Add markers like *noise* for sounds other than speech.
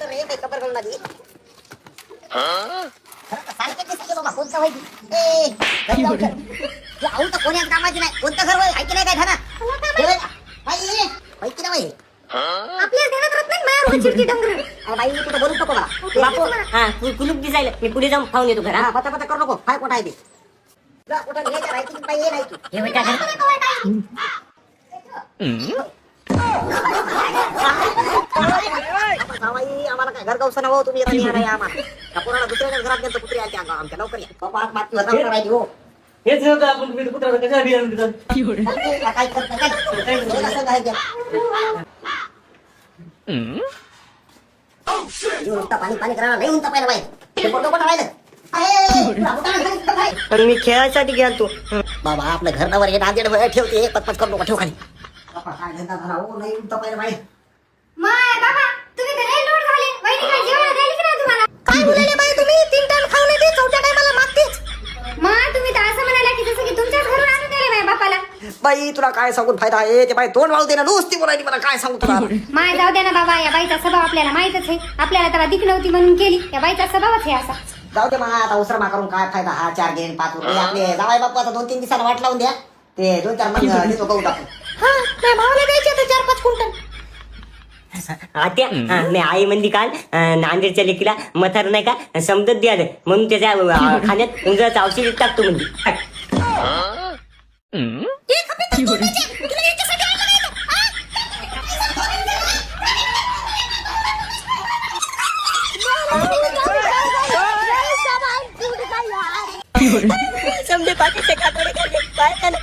रे सारखे बाबा कोणतं ती? ए. तू आऊ तर कोण्याच कामाची नाही. कोणतं घर काय आपल्या घरात राहत नाही डंगर? अरे बाई तू तर बोलूच नको मला तू बापू हा कु- कुलूप दिसायला. मी पुढे जाऊन खाऊन येतो घरा हा. पता पता करू नको. काय कुठं आहे ते. तुला कुठं घ्यायचं राहायची की बाई ये नाही तू हे का घरी? जावाई आम्हाला काय घर गवसन हो तुम्ही येता नाही आम्हाला त्या पोराला दुसऱ्या घरात गेलं कुत्री आली आमच्या लवकर या बाबा आज बातमी होता राहिली हो हेच आपण तुम्ही कुत्रा कशा बियाणं तिथं. काय करत नाही काय हे कसं काय केलं? पाणी करायला उंच पाहिलं ते राहिलं? मी खेळायसाठी गेलो बाबा आपलं घर नवर हे नांदेड वर ठेवते पटपट करू नका ठेव खाली. हो लई उंच पाहिलं बाई. बाई तुला काय सांगून फायदा आहे? ते बाई तोंड वाळू दे ना नुसती बोलायची मला काय सांगू तुला? *laughs* माय जाऊ द्या ना बाबा या बाईचा स्वभाव आपल्याला माहितच आहे. आपल्याला तेव्हा दिख नव्हती म्हणून केली. या बाईचा स्वभावच आहे असा. जाऊ दे मग आता उसरमा करून काय फायदा हा? चार घेईन पाच रुपये आपले. जावाय बापू आता दोन तीन दिवसाला वाट लावून द्या. ते दोन चार मग देतो गहू टाकून. हा नाही भावाला द्यायचे तर चार पाच क्विंटल. *laughs* आत्या हा, मी आई म्हणली काल अं, नांदेडच्या लेकीला मथार नाही का समजत द्या म्हणून त्याच्या अं, खाण्यात उंजराचं औषध टाकतो म्हणजे *laughs* Sampai pakai cek aku dekat dekat anak